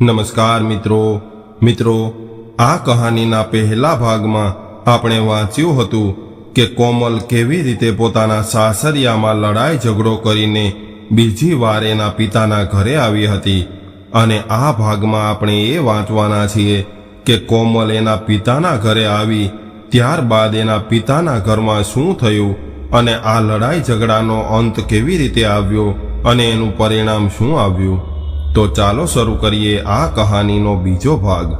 નમસ્કાર મિત્રો. મિત્રો, આ કહાનીના પહેલા ભાગમાં આપણે વાંચ્યું હતું કે કોમલ કેવી રીતે પોતાના સાસરિયામાં લડાઈ ઝઘડો કરીને બીજી વાર એના પિતાના ઘરે આવી હતી અને આ ભાગમાં આપણે એ વાંચવાના છીએ કે કોમલ એના પિતાના ઘરે આવી ત્યારબાદ એના પિતાના ઘરમાં શું થયું અને આ લડાઈ ઝઘડાનો અંત કેવી રીતે આવ્યો અને એનું પરિણામ શું આવ્યું. તો ચાલો શરૂ કરીએ આ કહાનીનો બીજો ભાગ.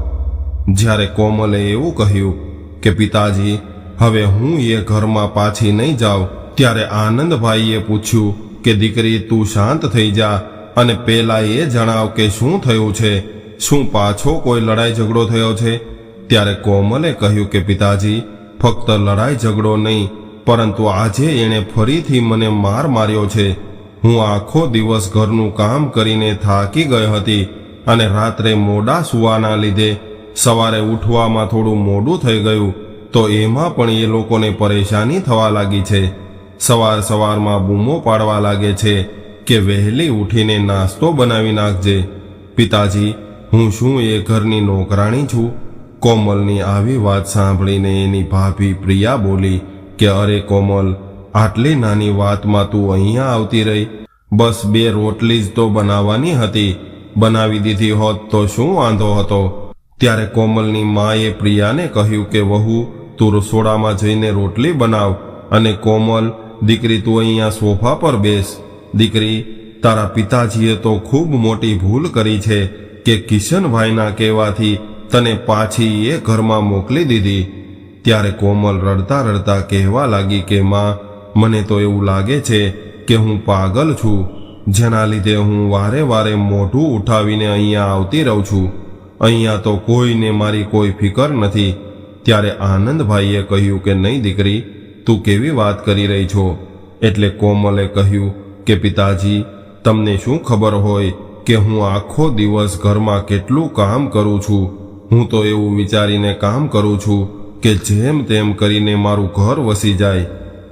જ્યારે કોમલે એવું કહ્યું કે, પિતાજી, હવે હું એ ઘરમાં પાછી નહીં જાઉં, ત્યારે આનંદભાઈએ પૂછ્યું કે, દીકરી, તું શાંત થઈ જા અને પેલા એ જણાવ કે શું થયું છે? શું પાછો કોઈ લડાઈ ઝઘડો થયો છે? ત્યારે કોમલે કહ્યું કે, પિતાજી, ફક્ત લડાઈ ઝઘડો નહીં, પરંતુ આજે એણે ફરીથી મને માર માર્યો છે. હું આખો દિવસ ઘરનું કામ કરીને થાકી ગઈ હતી અને રાત્રે મોડા સુવાના લીધે સવારે ઉઠવામાં થોડું મોડું થઈ ગયું, તો એમાં પણ એ લોકોને પરેશાની થવા લાગી છે. સવાર સવારમાં બૂમો પાડવા લાગે છે કે વહેલી ઉઠીને નાસ્તો બનાવી નાખજે. પિતાજી, હું શું એ ઘરની નોકરાણી છું? કોમલની આવી વાત સાંભળીને એની ભાભી પ્રિયા બોલી કે, અરે કોમલ આટલી નાની વાતમાં તું અહીંયા આવતી રહી. બસ બે રોટલી જ તો બનાવવાની હતી. બનાવી દીધી હોત તો શું વાંધો હતો? ત્યારે કોમલની માએ પ્રિયાને કહ્યું કે, વહુ, તું રસોડામાં જઈને રોટલી બનાવ અને કોમલ, દીકરી તું અહીંયા સોફા પર બેસ. દીકરી, તારા પિતાજીએ તો ખૂબ મોટી ભૂલ કરી છે કે કિશનભાઈના કહેવાથી તને પાછી એ ઘરમાં મોકલી દીધી. ત્યારે કોમલ રડતા રડતા કહેવા લાગી કે, માં મને તો એવું લાગે છે કે હું પાગલ છું, જેના લીધે હું વારે વારે મોઢું ઉઠાવીને અહીંયા આવતી રહું છું. અહીંયા તો કોઈને મારી કોઈ ફિકર નથી. ત્યારે આનંદભાઈએ કહ્યું કે નહીં દીકરી, તું કેવી વાત કરી રહી છો? એટલે કોમલે કહ્યું કે પિતાજી, તમને શું ખબર હોય કે હું આખો દિવસ ઘરમાં કેટલું કામ કરું છું? હું તો એવું વિચારીને કામ કરું છું કે જેમ તેમ કરીને મારું ઘર વસી જાય.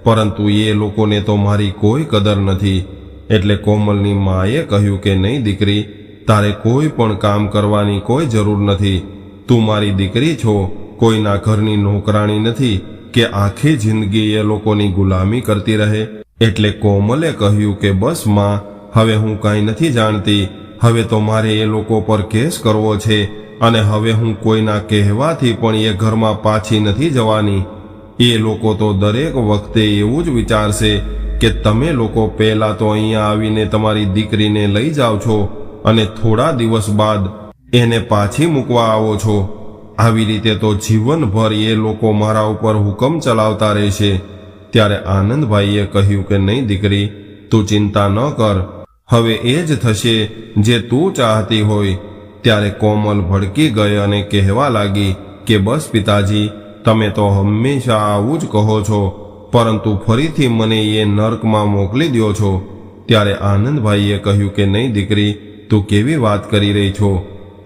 પરંતુ એ લોકોને તો મારી કોઈ કદર નથી. એટલે કોમલની માએ કહ્યું કે, નહીં દીકરી, તારે કોઈ પણ કામ કરવાની કોઈ જરૂર નથી. તું મારી દીકરી છો, કોઈના ઘરની નોકરાણી નથી, કે આખી જિંદગી એ લોકોની ગુલામી કરતી રહે. એટલે કોમલે કહ્યું કે, બસમાં, હવે હું કાંઈ નથી જાણતી. હવે તો મારે એ લોકો પર કેસ કરવો છે, અને હવે હું કોઈના કહેવાથી પણ એ ઘરમાં પાછી નથી જવાની. એ લોકો તો દરેક વખતે એવું જ વિચારશે કે તમે લોકો પહેલા તો અહીંયા આવીને તમારી દીકરીને લઈ જાઓ છો અને થોડા દિવસ બાદ એને પાછી મૂકવા આવો છો. આવી રીતે તો જીવનભર એ લોકો મારા ઉપર હુકમ ચલાવતા રહેશે. ત્યારે આનંદભાઈએ કહ્યું કે નહીં દીકરી, તું ચિંતા ન કર. હવે એ જ થશે જે તું ચાહતી હોય. ત્યારે કોમલ ભડકી ગઈ અને કહેવા લાગી કે બસ પિતાજી તમે તો હંમેશા આવું જ કહો છો, પરંતુ ફરીથી મને એ નર્કમાં મોકલી દો છો. ત્યારે આનંદભાઈએ કહ્યું કે, નહીં દીકરી, તું કેવી વાત કરી રહી છો?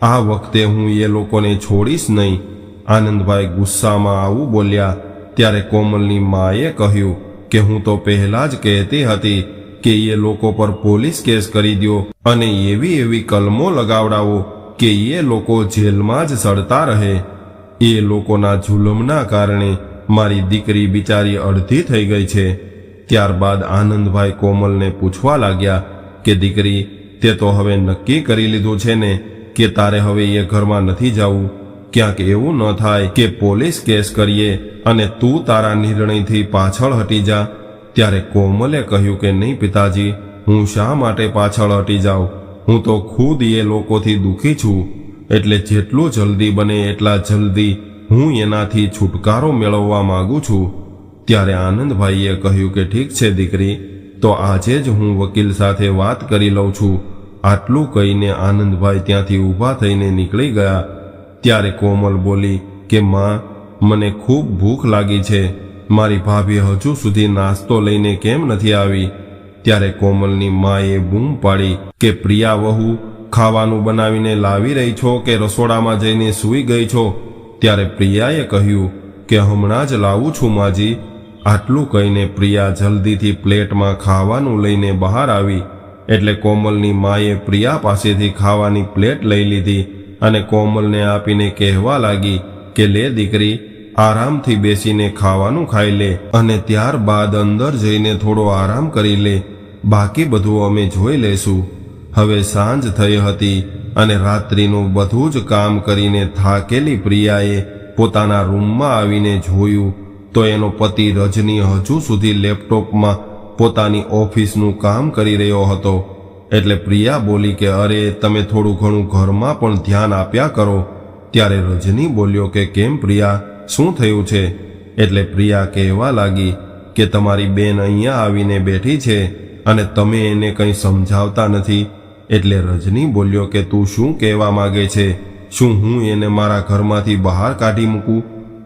આ વખતે હું એ લોકોને છોડીશ નહીં. આનંદભાઈ ગુસ્સામાં આવું બોલ્યા. ત્યારે કોમલની માએ કહ્યું કે, હું તો પહેલા જ કહેતી હતી કે, એ લોકો પર પોલીસ કેસ કરી દો અને એવી એવી કલમો લગાવડાવો કે, એ લોકો જેલમાં જ સડતા રહે. એ લોકોના જુલમના કારણે મારી દીકરી બિચારી અડધી થઈ ગઈ છે. ત્યારબાદ આનંદભાઈ કોમલને પૂછવા લાગ્યા કે, દીકરી, તે તો હવે નક્કી કરી લીધું છે ને કે તારે હવે એ ઘરમાં નથી જવું? ક્યાંક એવું ન થાય કે પોલીસ કેસ કરીએ અને તું તારા નિર્ણયથી પાછળ હટી જા. ત્યારે કોમલે કહ્યું કે, નહીં પિતાજી, હું શા માટે પાછળ હટી જાઉં? હું તો ખુદ એ લોકોથી દુઃખી છું. એટલે જેટલું જલ્દી બને એટલા જલ્દી હું એનાથી છુટકારો મેળવવા માગું છું. ત્યારે આનંદભાઈએ કહ્યું કે ઠીક છે દીકરી, તો આજે જ હું વકીલ સાથે વાત કરી લઉં છું. આટલું કહીને આનંદભાઈ ત્યાંથી ઊભા થઈને નીકળી ગયા. ત્યારે કોમલ બોલી કે માં, મને ખૂબ ભૂખ લાગી છે. મારી ભાભી હજુ સુધી નાસ્તો લઈને કેમ નથી આવી? ત્યારે કોમલની માએ બૂમ પાડી કે પ્રિયા વહુ ખાવાનું બનાવીને લાવી રહી છો કે રસોડામાં જઈને સૂઈ ગઈ છો? ત્યારે પ્રિયાએ કહ્યું કે હમણાં જ લાવું છું માજી. આટલું કહીને પ્રિયા જલ્દીથી પ્લેટમાં ખાવાનું લઈને બહાર આવી. એટલે કોમલની માએ પ્રિયા પાસેથી ખાવાની પ્લેટ લઈ લીધી અને કોમલને આપીને કહેવા લાગી કે લે દીકરી, આરામથી બેસીને ખાવાનું ખાઈ લે અને ત્યારબાદ અંદર જઈને થોડો આરામ કરી લે. બાકી બધું અમે જોઈ લેશું હવે સાંજ થઈ હતી અને રાત્રિનું બધું જ કામ કરીને થાકેલી પ્રિયાએ પોતાના રૂમમાં આવીને જોયું તો એનો પતિ રજની હજુ સુધી લેપટોપમાં પોતાની ઓફિસનું કામ કરી રહ્યો હતો. એટલે પ્રિયા બોલી કે, અરે, તમે થોડું ઘણું ઘરમાં પણ ધ્યાન આપ્યા કરો. ત્યારે રજની બોલ્યો કે, કેમ પ્રિયા? શું થયું છે? એટલે પ્રિયા કહેવા લાગી કે, તમારી બેન અહીંયા આવીને બેઠી છે અને તમે એને કંઈ સમજાવતા નથી. એટલે રજની બોલ્યો કે, તું શું કહેવા માંગે છે? શું હું એને મારા ઘરમાંથી બહાર કાઢી મૂકું?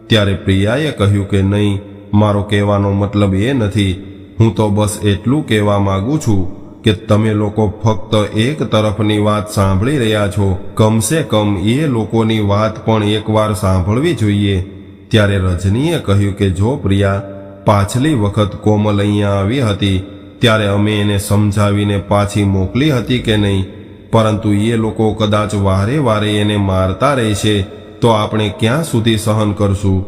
ત્યારે પ્રિયાએ કહ્યું કે, નહીં, મારો કહેવાનો મતલબ એ નથી. હું તો બસ એટલું કહેવા માગું છું કે, તમે લોકો ફક્ત એક તરફની વાત સાંભળી રહ્યા છો. કમસે કમ એ લોકોની વાત પણ એકવાર સાંભળવી જોઈએ. ત્યારે રજનીએ કહ્યું કે, જો પ્રિયા, પાછલી વખત કોમલ અહીંયા આવી હતી ત્યારે અમે એને સમજાવીને પાછી મોકલી હતી કે નહીં, પરંતુ એ લોકો કદાચ વારે વારે એને મારતા રહેશે, તો આપણે ક્યાં સુધી સહન કરશું?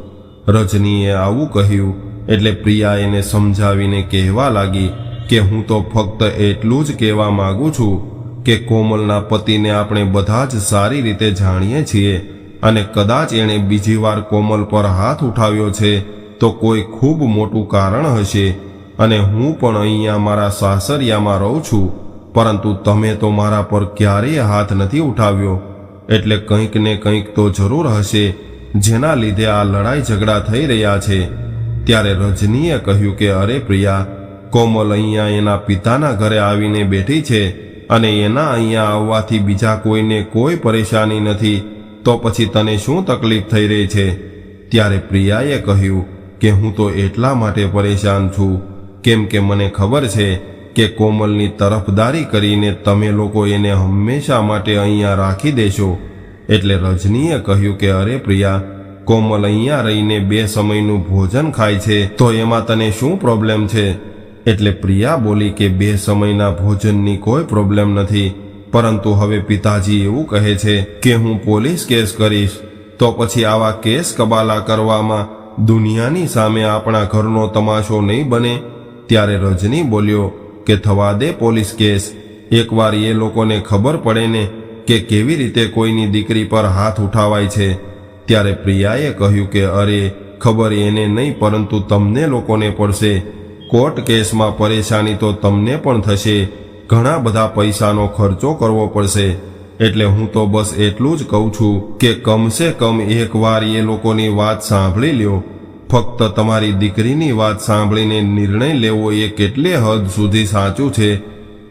રજનીએ આવું કહ્યું, એટલે પ્રિયા એને સમજાવીને કહેવા લાગી કે હું તો ફક્ત એટલું જ કહેવા માગું છું કે કોમલના પતિને આપણે બધા જ સારી રીતે જાણીએ છીએ અને કદાચ એણે બીજી વાર કોમલ પર હાથ ઉઠાવ્યો છે, તો કોઈ ખૂબ મોટું કારણ હશે અને હું પણ અહીંયા મારા સાસરિયામાં રહું છું, પરંતુ તમે તો મારા પર ક્યારેય હાથ નથી ઉઠાવ્યો. એટલે કંઈક ને કંઈક તો જરૂર હશે, જેના લીધે આ લડાઈ ઝઘડા થઈ રહ્યા છે. ત્યારે રજનીએ કહ્યું કે, અરે પ્રિયા, કોમલ અહીંયા એના પિતાના ઘરે આવીને બેઠી છે અને એના અહીંયા આવવાથી બીજા કોઈને કોઈ પરેશાની નથી, તો પછી તને શું તકલીફ થઈ રહી છે? ત્યારે પ્રિયાએ કહ્યું કે, હું તો એટલા માટે પરેશાન છું કેમ કે મને ખબર છે કે કોમલની તરફદારી કરીને તમે લોકો એને હંમેશા માટે અહીંયા રાખી દેશો. એટલે રજનીએ કહ્યું કે, અરે પ્રિયા, કોમલ અહીંયા રહીને બે સમયનું ભોજન ખાય છે, તો એમાં તને શું પ્રોબ્લેમ છે? એટલે પ્રિયા બોલી કે, બે સમયના ભોજનની કોઈ પ્રોબ્લેમ નથી, પરંતુ હવે પિતાજી એવું કહે છે કે, હું પોલીસ કેસ કરીશ, તો પછી આવા કેસ કબાલા કરવામાં દુનિયાની સામે આપણા ઘરનો તમાશો નહીં બને ત્યારે રજની બોલ્યો કે થવા દે પોલીસ કેસ. એકવાર એ લોકોને ખબર પડે ને કે કેવી રીતે કોઈની દીકરી પર હાથ ઉઠાવાય છે. ત્યારે પ્રિયાએ કહ્યું કે અરે, ખબર એને નહીં પરંતુ તમને લોકોને પડશે. કોર્ટ કેસમાં પરેશાની તો તમને પણ થશે. ઘણા બધા પૈસાનો ખર્ચો કરવો પડશે. એટલે હું તો બસ એટલું જ કહું છું કે કમસે કમ એકવાર એ લોકોની વાત સાંભળી લ્યો. ફક્ત તમારી દીકરીની વાત સાંભળીને નિર્ણય લેવો એ કેટલે હદ સુધી સાચું છે?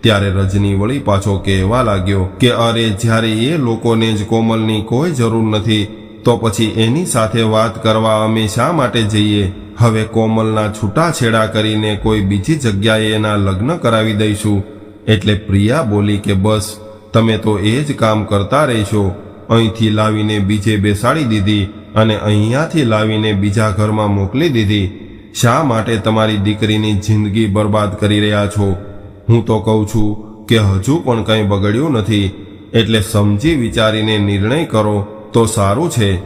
ત્યારે રજની વળી પાછો કહેવા લાગ્યો કે, અરે, જ્યારે એ લોકોને જ કોમલની કોઈ જરૂર નથી, તો પછી એની સાથે વાત કરવા અમે શા માટે જઈએ? હવે કોમલના છૂટાછેડા કરીને કોઈ બીજી જગ્યાએ એના લગ્ન કરાવી દઈશું. એટલે પ્રિયા બોલી કે, બસ, તમે તો એ જ કામ કરતા રહેશો. અહીંથી લાવીને બીજે બેસાડી દીધી. અને અહીંયાથી લાવીને બીજા ઘરમાં મોકલી દીધી. શા માટે તમારી દીકરીની જિંદગી બરબાદ કરી રહ્યા છો? હું તો કહું છું કે હજુ પણ કંઈ બગડ્યું નથી. એટલે સમજી વિચારીને નિર્ણય કરો, તો સારું છે.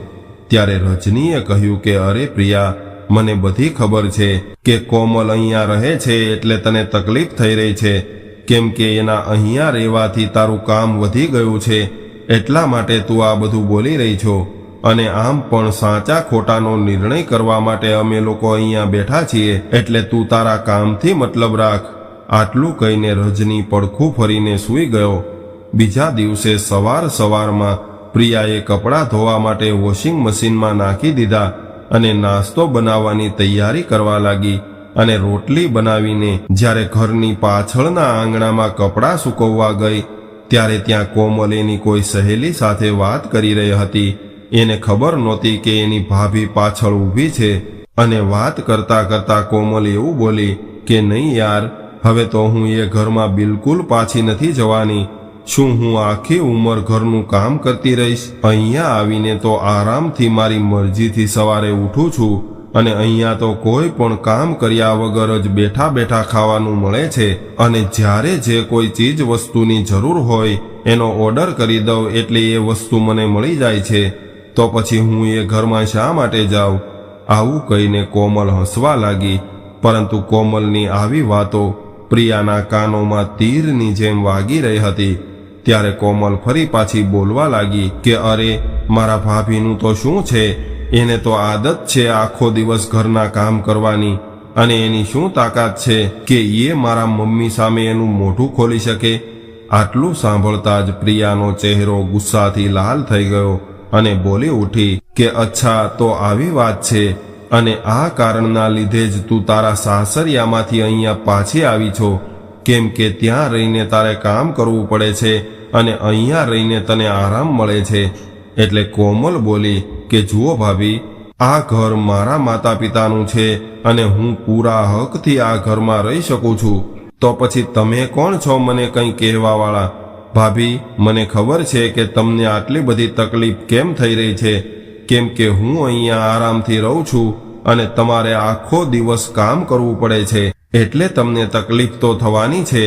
ત્યારે રજનીએ કહ્યું કે, અરે પ્રિયા, મને બધી ખબર છે કે કોમલ અહીંયા રહે છે એટલે તને તકલીફ થઈ રહી છે. કેમ કે એના અહીંયા રહેવાથી તારું કામ વધી ગયું છે. એટલા માટે તું આ બધું બોલી રહી છો. અને આમ પણ સાચા ખોટાનો નિર્ણય કરવા માટે અમે લોકો અહીંયા બેઠા છીએ, એટલે તું તારા કામથી મતલબ રાખ. આટલું કહીને રજની પડખું ફરીને સૂઈ ગયો. બીજા દિવસે સવાર સવારમાં પ્રિયાએ કપડાં ધોવા માટે વોશિંગ મશીનમાં નાખી દીધા અને નાસ્તો બનાવવાની તૈયારી કરવા લાગી અને રોટલી બનાવીને જ્યારે ઘરની પાછળના આંગણામાં કપડાં સૂકવવા ગઈ, ત્યારે ત્યાં કોમલ એની કોઈ સહેલી સાથે વાત કરી રહી હતી. એને ખબર નહોતી કે એની ભાભી પાછળ ઊભી છે અને વાત કરતા કરતા કોમલ એવું બોલી કે નહીં યાર, હવે તો હું એ ઘરમાં બિલકુલ પાછી નથી જવાની. શું હું આખી ઉંમર ઘરનું કામ કરતી રહીશ? અહીંયા આવીને તો આરામથી મારી મરજીથી સવારે ઉઠું છું અને અહીંયા તો કોઈ પણ કામ કર્યા વગર જ બેઠા બેઠા ખાવાનું મળે છે અને જ્યારે જે કોઈ ચીજ વસ્તુની જરૂર હોય એનો ઓર્ડર કરી દઉં એટલે એ વસ્તુ મને મળી જાય છે. તો પછી હું એ ઘરમાં શા માટે જાઉં? આવું કહીને કોમલ હસવા લાગી, પરંતુ કોમલની આવી વાતો પ્રિયાના કાનોમાં તીરની જેમ વાગી રહી હતી. ત્યારે કોમલ ફરી પાછી બોલવા લાગી કે, અરે, મારા ભાભીનું તો શું છે? એને તો આદત છે આખો દિવસ ઘરના કામ કરવાની, અને એની શું તાકાત છે કે એ મારા મમ્મી સામે એનું મોઢું ખોલી શકે? આટલું સાંભળતા જ પ્રિયાનો ચહેરો ગુસ્સાથી લાલ થઈ ગયો. અને બોલી ઉઠી કે, અચ્છા, તો આવી વાત છે. અને આ કારણના લીધે જ તું તારા સાસરિયામાંથી અહીંયા પાછી આવી છો. કેમ કે ત્યાં રહીને તારે કામ કરવું પડે છે અને અહીંયા રહીને તને આરામ મળે છે. એટલે કોમલ બોલી કે, જુઓ ભાભી, આ ઘર મારા માતા પિતાનું છે અને હું પૂરા હકથી આ ઘરમાં રહી શકું છું. તો પછી તમે કોણ છો મને કંઈ કહેવાવાળા? ભાભી, મને ખબર છે કે તમને આટલી બધી તકલીફ કેમ થઈ રહી છે? કેમ કે હું અહીંયા આરામથી રહું છું અને તમારે આખો દિવસ કામ કરવું પડે છે. એટલે તમને તકલીફ તો થવાની છે,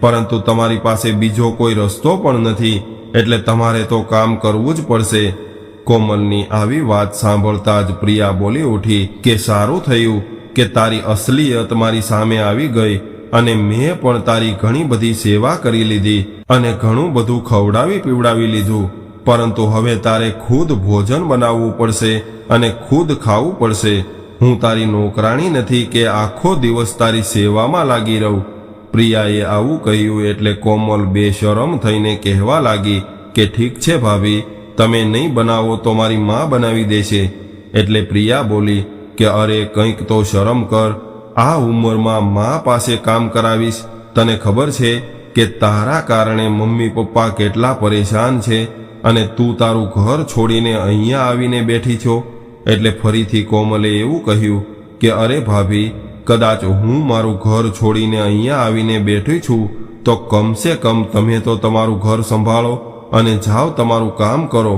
પરંતુ તમારી પાસે બીજો કોઈ રસ્તો પણ નથી, એટલે તમારે તો કામ કરવું જ પડશે. કોમલની આવી વાત સાંભળતા જ પ્રિયા બોલી ઉઠી કે સારું થયું કે તારી અસલિયત મારી સામે આવી ગઈ. અને મેં પણ તારી ઘણી બધી સેવા કરી લીધી અને ઘણું બધું ખવડાવી પીવડાવી લીધું. પરંતુ હવે તારે ખુદ ભોજન બનાવવું પડશે અને ખુદ ખાવું પડશે. હું તારી નોકરાણી નથી કે આખો દિવસ તારી સેવામાં લાગી રહું. પ્રિયાએ આવું કહ્યું એટલે કોમલ બેશરમ થઈને કહેવા લાગી કે ઠીક છે ભાભી, તમે નહીં બનાવો તો મારી માં બનાવી દેશે. એટલે પ્રિયા બોલી કે અરે કંઈક તો શરમ કર આ ઉંમરમાં મા પાસે કામ કરાવીશ. તને ખબર છે કે તારા કારણે મમ્મી પપ્પા કેટલા પરેશાન છે અને તું તારું ઘર છોડીને અહીંયા આવીને બેઠી છો. એટલે ફરીથી કોમલે એવું કહ્યું કે, અરે ભાભી, કદાચ હું મારું ઘર છોડીને અહીંયા આવીને બેઠી છું, તો કમસે કમ તમે તો તમારું ઘર સંભાળો અને જાઓ તમારું કામ કરો.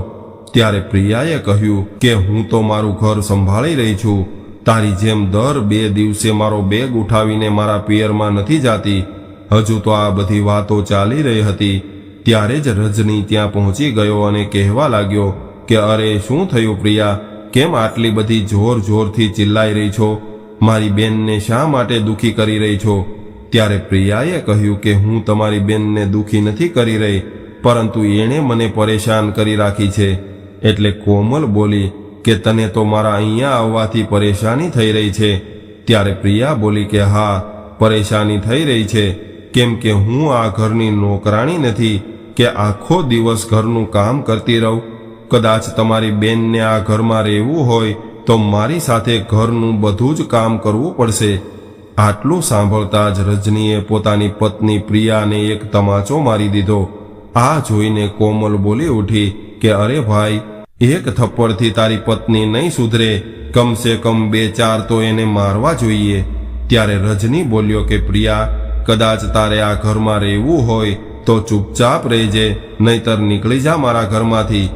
ત્યારે પ્રિયાએ કહ્યું કે, હું તો મારું ઘર સંભાળી રહી છું તારી જેમ દર બે દિવસે મારો બેગ ઉઠાવીને મારા પિયરમાં નથી જાતી. હજુ તો આ બધી વાતો ચાલી રહી હતી. ત્યારે જ રજની ત્યાં પહોંચી ગયો અને કહેવા લાગ્યો કે, અરે, શું થયું પ્રિયા? કેમ આટલી બધી જોર જોરથી ચિલ્લાઈ રહી છો? મારી બેનને શા માટે દુખી કરી રહી છો? ત્યારે પ્રિયાએ કહ્યું કે, હું તમારી બેનને દુખી નથી કરી રહી, પરંતુ એણે મને પરેશાન કરી રાખી છે. એટલે કોમલ બોલી કે તને તો મારા અહીંયા આવવાથી પરેશાની થઈ રહી છે. ત્યારે પ્રિયા બોલી કે, હા, પરેશાની થઈ રહી છે. કેમ કે હું આ ઘરની નોકરાણી નથી કે આખો દિવસ ઘરનું કામ કરતી રહું. કદાચ તમારી બેનને આ ઘરમાં રહેવું હોય તો મારી સાથે ઘરનું બધું જ કામ કરવું પડશે. આટલું સાંભળતા જ રજનીએ પોતાની પત્ની પ્રિયાને એક તમાચો મારી દીધો. આ જોઈને કોમલ બોલી ઉઠી કે, અરે ભાઈ એક થપ્પડથી તારી પત્ની નહીં સુધરે, કમસે કમ બે ચાર તો એને મારવા જોઈએ. ત્યારે રજની બોલ્યો કે, પ્રિયા, કદાચ તારે આ ઘરમાં રહેવું હોય તો ચૂપચાપ રહેજે, નહીતર નીકળી જા મારા ઘરમાંથી.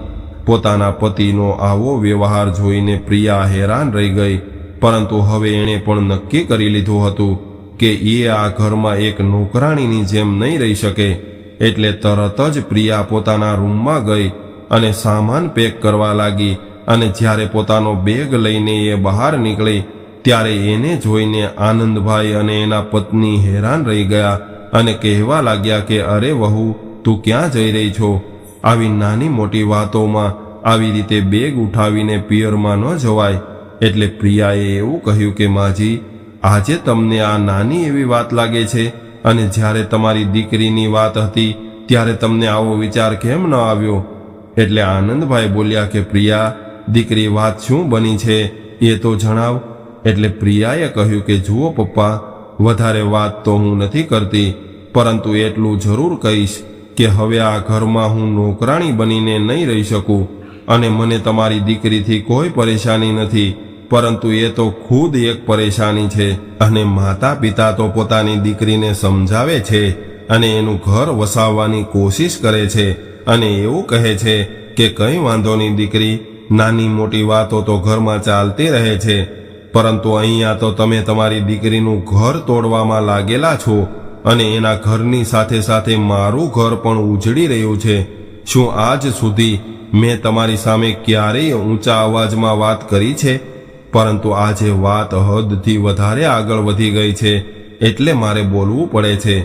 પોતાના પતિનો આવો વ્યવહાર જોઈને પ્રિયા હેરાન રહી ગઈ, પરંતુ હવે એણે પણ નક્કી કરી લીધું હતું કે એ આ ઘરમાં એક નોકરાણીની જેમ નહીં રહી શકે. એટલે તરત જ પ્રિયા પોતાના રૂમમાં ગઈ અને સામાન પેક કરવા લાગી અને જ્યારે પોતાનો બેગ લઈને એ બહાર નીકળી, ત્યારે એને જોઈને આનંદભાઈ અને એના પત્ની હેરાન રહી ગયા અને કહેવા લાગ્યા કે, અરે વહુ, તું ક્યાં જઈ રહી છો? આવી નાની મોટી વાતોમાં આવી રીતે બેગ ઉઠાવીને પિયરમાં ન જવાય. એટલે પ્રિયાએ એવું કહ્યું કે, માજી, આજે તમને આ નાની એવી વાત લાગે છે અને જ્યારે તમારી દીકરીની વાત હતી, ત્યારે તમને આવો વિચાર કેમ ન આવ્યો? એટલે આનંદભાઈ બોલ્યા કે, પ્રિયા, દીકરી વાત શું બની છે? એ તો જણાવ. એટલે પ્રિયાએ કહ્યું કે, જુઓ પપ્પા, વધારે વાત તો હું નથી કરતી, પરંતુ એટલું જરૂર કહીશ કે હવે આ ઘરમાં હું નોકરાણી બનીને નહીં રહી શકું અને મને તમારી દીકરીથી કોઈ પરેશાની નથી, પરંતુ એ તો ખુદ એક પરેશાની છે અને માતા પિતા તો પોતાની દીકરીને સમજાવે છે અને એનું ઘર વસાવવાની કોશિશ કરે છે. અને એવું કહે છે કે કંઈ નહીં દીકરી, નાની મોટી વાતો તો ઘરમાં ચાલતી રહે છે, પરંતુ અહીંયા તો તમે તમારી દીકરીનું ઘર તોડવામાં લાગેલા છો અને એના ઘરની સાથે સાથે મારું ઘર પણ ઉજળી રહ્યું છે. શું આજ સુધી મેં તમારી સામે ક્યારેય ઊંચા અવાજમાં વાત કરી છે? પરંતુ આજે વાત હદથી વધારે આગળ વધી ગઈ છે, એટલે મારે બોલવું પડે છે.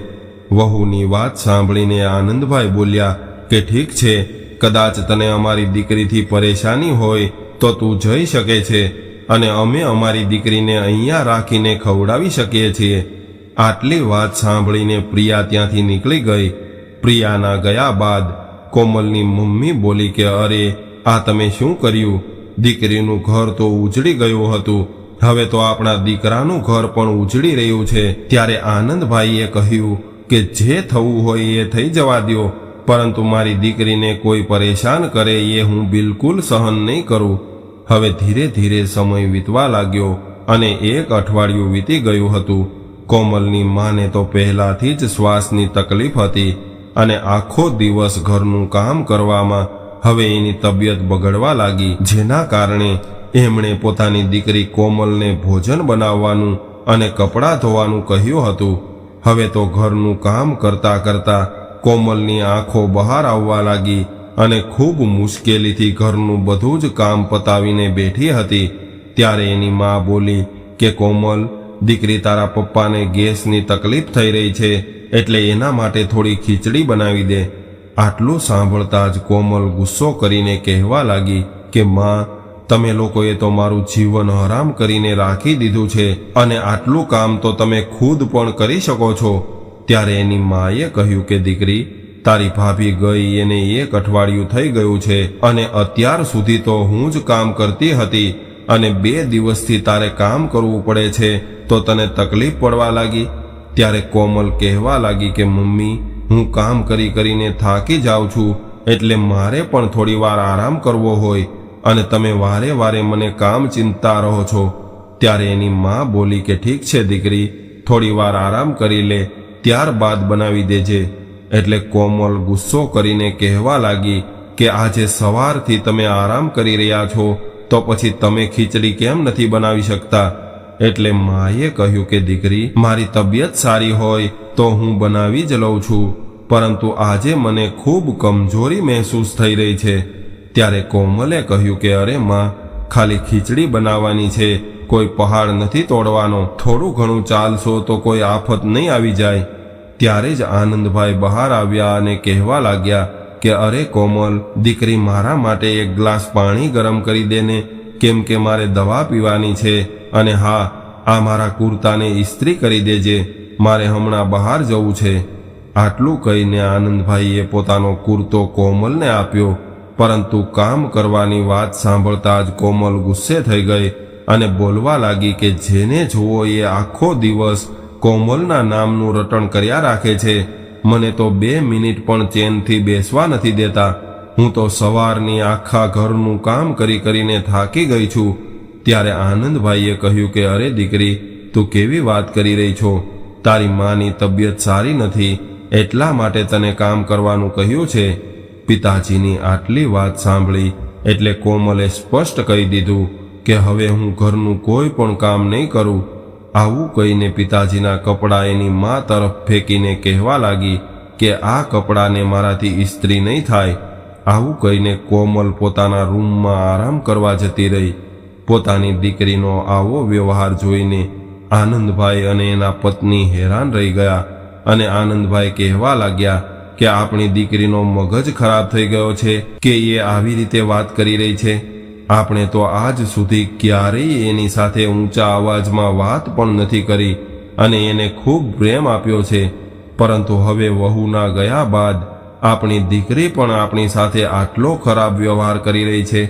વહુની વાત સાંભળીને આનંદભાઈ બોલ્યા કે ઠીક છે? કદાચ તને અમારી દીકરીથી પરેશાની હોય તો તું જઈ શકે છે અને અમે અમારી દીકરીને અહીંયા રાખીને ખવડાવી શકીએ છીએ. આટલી વાત સાંભળીને પ્રિયા ત્યાંથી નીકળી ગઈ. પ્રિયાના ગયા બાદ કોમલની મમ્મી બોલી કે, અરે, આ તમે શું કર્યું? દીકરીનું ઘર તો ઉજળી ગયું હતું. હવે તો આપણા દીકરાનું ઘર પણ ઉજળી રહ્યું છે. ત્યારે આનંદભાઈએ કહ્યું કે, જે થવું હોય એ થઈ જવા દ્યો. પરંતુ મારી દીકરીને કોઈ પરેશાન કરે એ હું બિલકુલ સહન નહીં કરું. હવે ધીરે ધીરે સમય વીતવા લાગ્યો અને એક અઠવાડિયું વીતી ગયું હતું. કોમલની માને તો પહેલાથી જ શ્વાસની તકલીફ હતી અને આખો દિવસ ઘરનું કામ કરવામાં હવે એની તબિયત બગડવા લાગી. જેના કારણે એમણે પોતાની દીકરી કોમલને ભોજન બનાવવાનું અને કપડાં ધોવાનું કહ્યું હતું. હવે તો ઘરનું કામ કરતા કરતા કોમલની આંખો બહાર આવવા લાગી અને ખૂબ મુશ્કેલીથી ઘરનું બધું જ કામ પતાવીને બેઠી હતી. ત્યારે એની મા બોલી કે, કોમલ, દીકરી તારા પપ્પાને ગેસની તકલીફ થઈ રહી છે, એટલે એના માટે થોડી ખીચડી બનાવી દે. આટલું સાંભળતા જ કોમલ ગુસ્સો કરીને કહેવા લાગી કે, માં, તમે લોકોએ તો મારું જીવન હરામ કરીને રાખી દીધું છે અને આટલું કામ તો તમે ખુદ પણ કરી શકો છો. ત્યારે એની માએ કહ્યું કે, દીકરી, તારી ભાભી ગઈ એને એક અઠવાડિયું થઈ ગયું છે અને અત્યાર સુધી તો હું જ કામ કરતી હતી અને બે દિવસથી તારે કામ કરવું પડે છે, તો તને તકલીફ પડવા લાગી? ત્યારે કોમલ કહેવા લાગી કે, મમ્મી, હું કામ કરી કરીને થાકી જાઉં છું, એટલે મારે પણ થોડી વાર આરામ કરવો હોય અને તમે વારે વારે મને કામ ચિંતા રહો છો. ત્યારે એની મા બોલી કે, ઠીક છે દીકરી, થોડી વાર આરામ કરી લે ત્યારબાદ બનાવી દેજે. એટલે કોમલ ગુસ્સો કરીને કહેવા લાગી કે આજે સવારથી તમે આરામ કરી રહ્યા છો, તો પછી તમે ખીચડી કેમ નથી બનાવી શકતા? એટલે માએ કહ્યું કે, દીકરી, મારી તબિયત સારી હોય તો હું બનાવી જ લઉં છું, પરંતુ આજે મને ખૂબ કમજોરી મહેસૂસ થઈ રહી છે. ત્યારે કોમલે કહ્યું કે, અરે, માં, ખાલી ખીચડી બનાવવાની છે કોઈ પહાડ નથી તોડવાનો. થોડું ઘણું ચાલશો તો કોઈ આફત નહીં આવી જાય. ત્યારે જ આનંદભાઈ બહાર આવ્યા અને કહેવા લાગ્યા કે, અરે કોમલ, દીકરી મારા માટે એક ગ્લાસ પાણી ગરમ કરી દેને કેમ કે મારે દવા પીવાની છે અને હા, આ મારા કુર્તાને ઇસ્ત્રી કરી દેજે, મારે હમણાં બહાર જવું છે. આટલું કહીને આનંદભાઈએ પોતાનો કુર્તો કોમલને આપ્યો. પરંતુ કામ કરવાની વાત સાંભળતા જ કોમલ ગુસ્સે થઈ ગઈ અને બોલવા લાગી કે જેને જુઓ એ આખો દિવસ કોમલના નામનું રટણ કર્યા રાખે છે. મને તો બે મિનિટ પણ ચેનથી બેસવા નથી દેતા. હું તો સવારની આખા ઘરનું કામ કરી કરીને થાકી ગઈ છું. ત્યારે આનંદભાઈએ કહ્યું કે, અરે દીકરી, તું કેવી વાત કરી રહી છો? તારી માની તબિયત સારી નથી. એટલા માટે તને કામ કરવાનું કહ્યું છે. પિતાજીની આટલી વાત સાંભળી એટલે કોમલે સ્પષ્ટ કહી દીધું કે હવે હું ઘરનું કોઈ પણ કામ નહીં કરું. આવું કહીને પિતાજીના કપડાં એની મા તરફ ફેંકીને કહેવા લાગી કે આ કપડાને મારાથી ઇસ્ત્રી નહીં થાય. આવું કહીને કોમલ પોતાના રૂમમાં આરામ કરવા જતી રહી. પોતાની દીકરીનો આવો વ્યવહાર જોઈને આનંદભાઈ અને એના પત્ની હેરાન રહી ગયા અને આનંદભાઈ કહેવા લાગ્યા કે આપણી દીકરીનો મગજ ખરાબ થઈ ગયો છે કે એ આવી રીતે વાત કરી રહી છે. આપણે તો આજ સુધી ક્યારેય એની સાથે ઊંચા અવાજમાં વાત પણ નથી કરી અને એને ખૂબ પ્રેમ આપ્યો છે. પરંતુ હવે વહુના ગયા બાદ આપણી દીકરી પણ આપણી સાથે આટલો ખરાબ વ્યવહાર કરી રહી છે.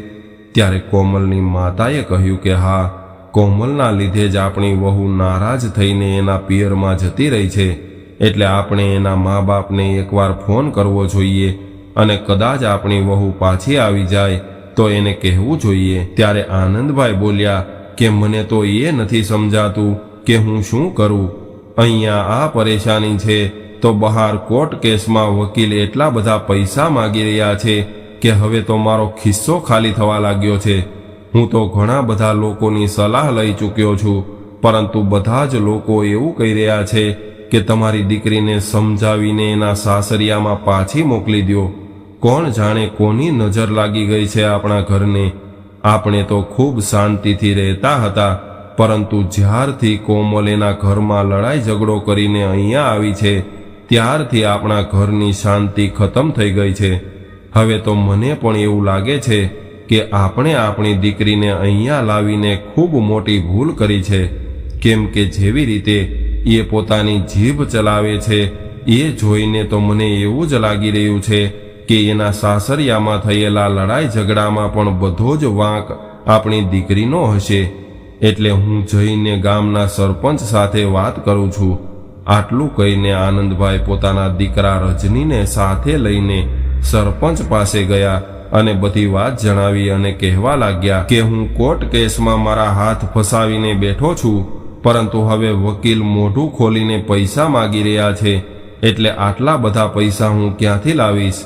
ત્યારે કોમલની માતાએ કહ્યું કે હા, કોમલના લીધે જ આપણી વહુ નારાજ થઈને એના પિયરમાં જતી રહી છે. એટલે આપણે એના મા બાપને એકવાર ફોન કરવો જોઈએ અને કદાચ આપણી વહુ પાછી આવી જાય તો એને કહેવું જોઈએ. ત્યારે આનંદભાઈ બોલ્યા કે મને તો એ નથી સમજાતું કે હું શું કરું. અહીંયા આ પરેશાની છે. તો બહાર કોર્ટ કેસમાં વકીલ એટલા બધા પૈસા માગી રહ્યા છે કે હવે તો મારો ખિસ્સો ખાલી થવા લાગ્યો છે. હું તો ઘણા બધા લોકોની સલાહ લઈ ચૂક્યો છું. પરંતુ બધા જ લોકો એવું કહી રહ્યા છે કે તમારી દીકરીને સમજાવીને એના સાસરિયામાં પાછી મોકલી દો કોણ જાણે કોની નજર લાગી ગઈ છે આપણા ઘરને? આપણે તો ખૂબ શાંતિથી રહેતા હતા, પરંતુ જ્યારથી કોમલ એના ઘરમાં લડાઈ ઝઘડો કરીને અહીંયા આવી છે, ત્યારથી આપણા ઘરની શાંતિ ખતમ થઈ ગઈ છે. હવે તો મને પણ એવું લાગે છે કે આપણે આપણી દીકરીને અહીંયા લાવીને ખૂબ મોટી ભૂલ કરી છે, કેમ કે જેવી રીતે એ પોતાની જીભ ચલાવે છે, એ જોઈને તો મને એવું જ લાગી રહ્યું છે કે એના સાસરિયામાં થયેલા લડાઈ ઝઘડામાં પણ બધો જ વાંક આપણી દીકરીનો હશે. એટલે હું જઈને ગામના સરપંચ સાથે વાત કરું છું. આટલું કહીને આનંદભાઈ પોતાના દીકરા રજનીને સાથે લઈને સરપંચ પાસે ગયા અને બધી વાત જણાવી અને કહેવા લાગ્યા કે હું કોર્ટ કેસમાં મારા હાથ ફસાવીને બેઠો છું, પરંતુ હવે વકીલ મોઢું ખોલીને પૈસા માગી રહ્યા છે. એટલે આટલા બધા પૈસા હું ક્યાંથી લાવીશ?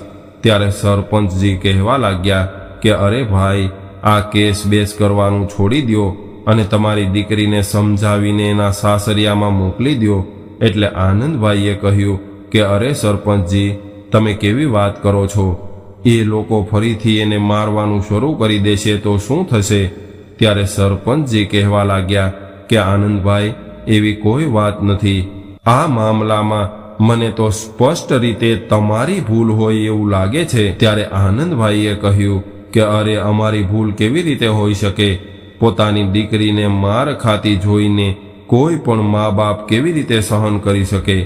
ત્યારે સરપંચજી કહેવા લાગ્યા કે, અરે ભાઈ, આ કેસ બેસ કરવાનું છોડી દ્યો અને તમારી દીકરીને સમજાવીને એના સાસરિયામાં મોકલી દો એટલે આનંદભાઈએ કહ્યું કે, અરે સરપંચજી, તમે કેવી વાત કરો છો? એ લોકો ફરીથી એને મારવાનું શરૂ કરી દેશે તો શું થશે? ત્યારે સરપંચજી કહેવા લાગ્યા કે, આનંદભાઈ, એવી કોઈ વાત નથી. આ મામલામાં મને તો સ્પષ્ટ રીતે તમારી ભૂલ હોય એવું લાગે છે. ત્યારે આનંદભાઈએ કહ્યું કે અરે, અમારી ભૂલ કેવી રીતે હોઈ શકે? પોતાની દીકરીને માર ખાતી જોઈને કોઈ પણ મા બાપ કેવી રીતે સહન કરી શકે?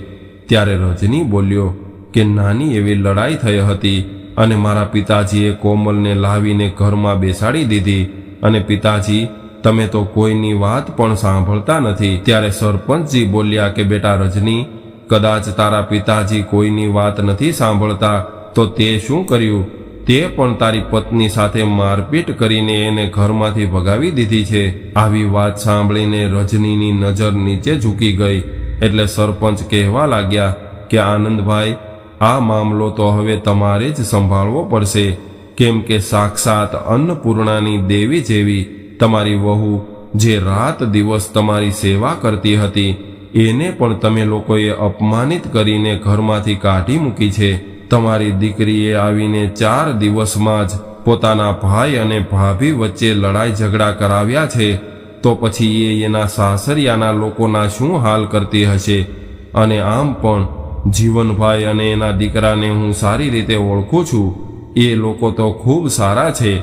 ત્યારે રજની બોલ્યો કે નાની એવી લડાઈ થઈ હતી અને મારા પિતાજીએ કોમલને લાવીને ઘરમાં બેસાડી દીધી. અને પિતાજી, તમે તો કોઈની વાત પણ સાંભળતા નથી. ત્યારે સરપંચજી બોલ્યા કે બેટા રજની કદાચ તારા પિતાજી કોઈની વાત નથી સાંભળતા, તો તે શું કર્યું? તે પણ તારી પત્ની સાથે મારપીટ કરીને એને ઘરમાંથી ભગાવી દીધી છે. આવી વાત સાંભળીને રજનીની નજર નીચે ઝૂકી ગઈ, એટલે સરપંચ કહેવા લાગ્યા કે, આનંદભાઈ, આ મામલો તો હવે તમારે જ સંભાળવો પડશે. કેમ કે સાક્ષાત અન્નપૂર્ણાની દેવી જેવી તમારી વહુ જે રાત દિવસ તમારી સેવા કરતી હતી એને પણ તમે લોકોએ અપમાનિત કરીને ઘરમાંથી કાઢી મૂકી છે. તમારી દીકરીએ આવીને ચાર દિવસમાં જ પોતાના ભાઈ અને ભાભી વચ્ચે લડાઈ ઝઘડા કરાવ્યા છે. તો પછી એ એના સાસરિયાના લોકોના શું હાલ કરતી હશે? અને આમ પણ જીવનભાઈ અને એના દીકરાને હું સારી રીતે ઓળખું છું. એ લોકો તો ખૂબ સારા છે.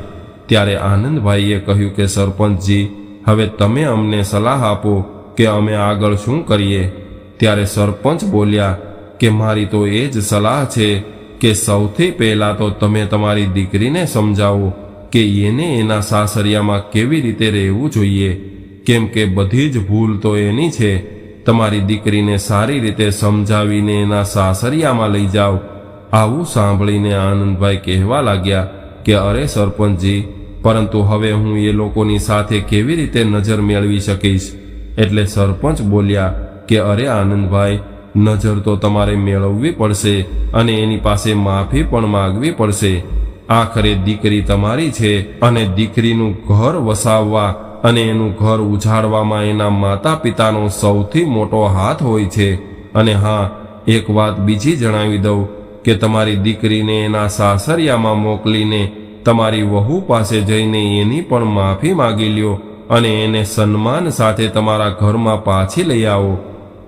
ત્યારે આનંદભાઈએ કહ્યું કે, સરપંચજી, હવે તમે અમને સલાહ આપો કે અમે આગળ શું કરીએ? ત્યારે સરપંચ બોલ્યા, કે મારી તો એ જ સલાહ છે કે સૌથી પહેલાં તો તમે તમારી દીકરીને સમજાવો કે એને એના સાસરિયામાં કેવી રીતે રહેવું જોઈએ. કેમ કે બધી જ ભૂલ તો એની છે. તમારી દીકરીને સારી રીતે સમજાવીને એના સાસરિયામાં લઈ જાઓ. આવું સાંભળીને આનંદભાઈ કહેવા લાગ્યા કે, અરે સરપંચજી, પરંતુ હવે હું એ લોકોની સાથે કેવી રીતે નજર મેળવી શકીશ? એટલે સરપંચ બોલ્યા કે, અરે આનંદભાઈ, નજર તો તમારે મેળવવી પડશે અને એની પાસે માફી પણ માગવી પડશે. આખરે દીકરી તમારી છે અને દીકરીનું ઘર વસાવવા અને એનું ઘર ઉજાડવામાં એના માતા પિતાનો સૌથી મોટો હાથ હોય છે. અને હા, એક વાત બીજી જણાવી દઉં કે, તમારી દીકરીને એના સાસરિયામાં મોકલીને તમારી વહુ પાસે જઈને એની પણ માફી માગી લ્યો. અને એને સન્માન સાથે તમારા ઘરમાં પાછી લઈ આવો.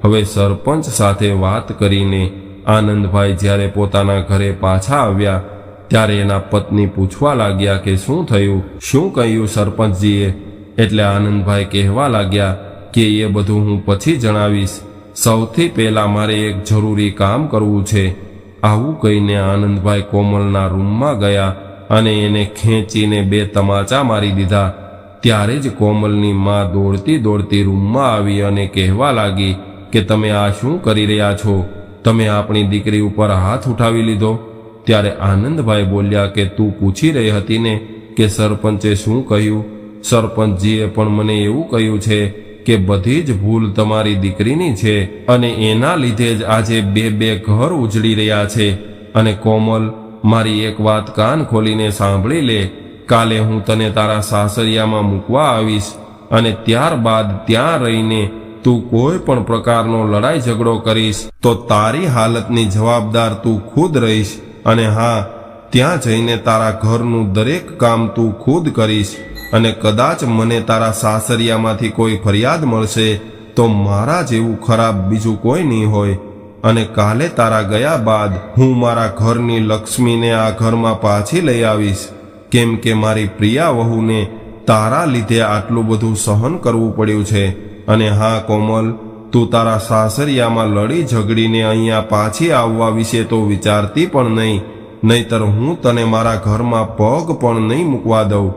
હવે સરપંચ સાથે વાત કરીને આનંદભાઈ જ્યારે પોતાના ઘરે પાછા આવ્યા, ત્યારે એના પત્ની પૂછવા લાગ્યા કે શું થયું? શું કહ્યું સરપંચજીએ? એટલે આનંદભાઈ કહેવા લાગ્યા કે એ બધું હું પછી જણાવીશ. સૌથી પહેલાં મારે એક જરૂરી કામ કરવું છે. આવું કહીને આનંદભાઈ કોમલના રૂમમાં ગયા અને એને ખેંચીને બે તમાચા મારી દીધા. ત્યારે જ કોમલની માં દોડતી દોડતી રૂમમાં આવી અને કહેવા લાગી કે તમે આ શું કરી રહ્યા છો? તમે આપણી દીકરી ઉપર હાથ ઉઠાવી લીધો? ત્યારે આનંદભાઈ બોલ્યા કે તું પૂછી રહી હતી ને કે સરપંચે શું કહ્યું? સરપંચજીએ પણ મને એવું કહ્યું છે કે બધી જ ભૂલ તમારી દીકરીની છે અને એના લીધે જ આજે બે બે ઘર ઉજળી રહ્યા છે. અને કોમલ, મારી એક વાત કાન ખોલીને સાંભળી લે. કાલે હું તને તારા સાસરિયામાં મૂકવા આવીશ અને ત્યારબાદ ત્યાં રહીને તું કોઈ પણ પ્રકારનો લડાઈ ઝઘડો કરીશ, તો તારી હાલતની જવાબદાર તું ખુદ રહીશ અને હા, ત્યાં જઈને તારા ઘરનું દરેક કામ તું ખુદ કરીશ અને કદાચ મને તારા સાસરિયામાંથી કોઈ ફરિયાદ મળશે, તો મારા જેવું ખરાબ બીજું કોઈ નહીં હોય. અને કાલે તારા ગયા બાદ હું મારા ઘરની લક્ષ્મીને આ ઘરમાં પાછી લઈ આવીશ. કેમ કે મારી પ્રિયા વહુને તારા લીધે આટલું બધું સહન કરવું પડ્યું છે. અને હા, કોમલ, તું તારા સાસરિયામાં લડી ઝઘડીને અહીંયા પાછી આવવા વિશે તો વિચારતી પણ નહીં. નહીતર હું તને મારા ઘરમાં પગ પણ નહીં મૂકવા દઉં.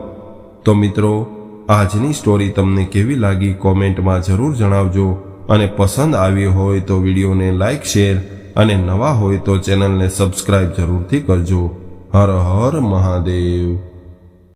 તો મિત્રો, આજની સ્ટોરી તમને કેવી લાગી કોમેન્ટમાં જરૂર જણાવજો. અને પસંદ આવી હોય તો વિડીયોને લાઇક શેર અને નવા હોય તો ચેનલને સબસ્ક્રાઇબ જરૂરથી કરજો. હર હર મહાદેવ.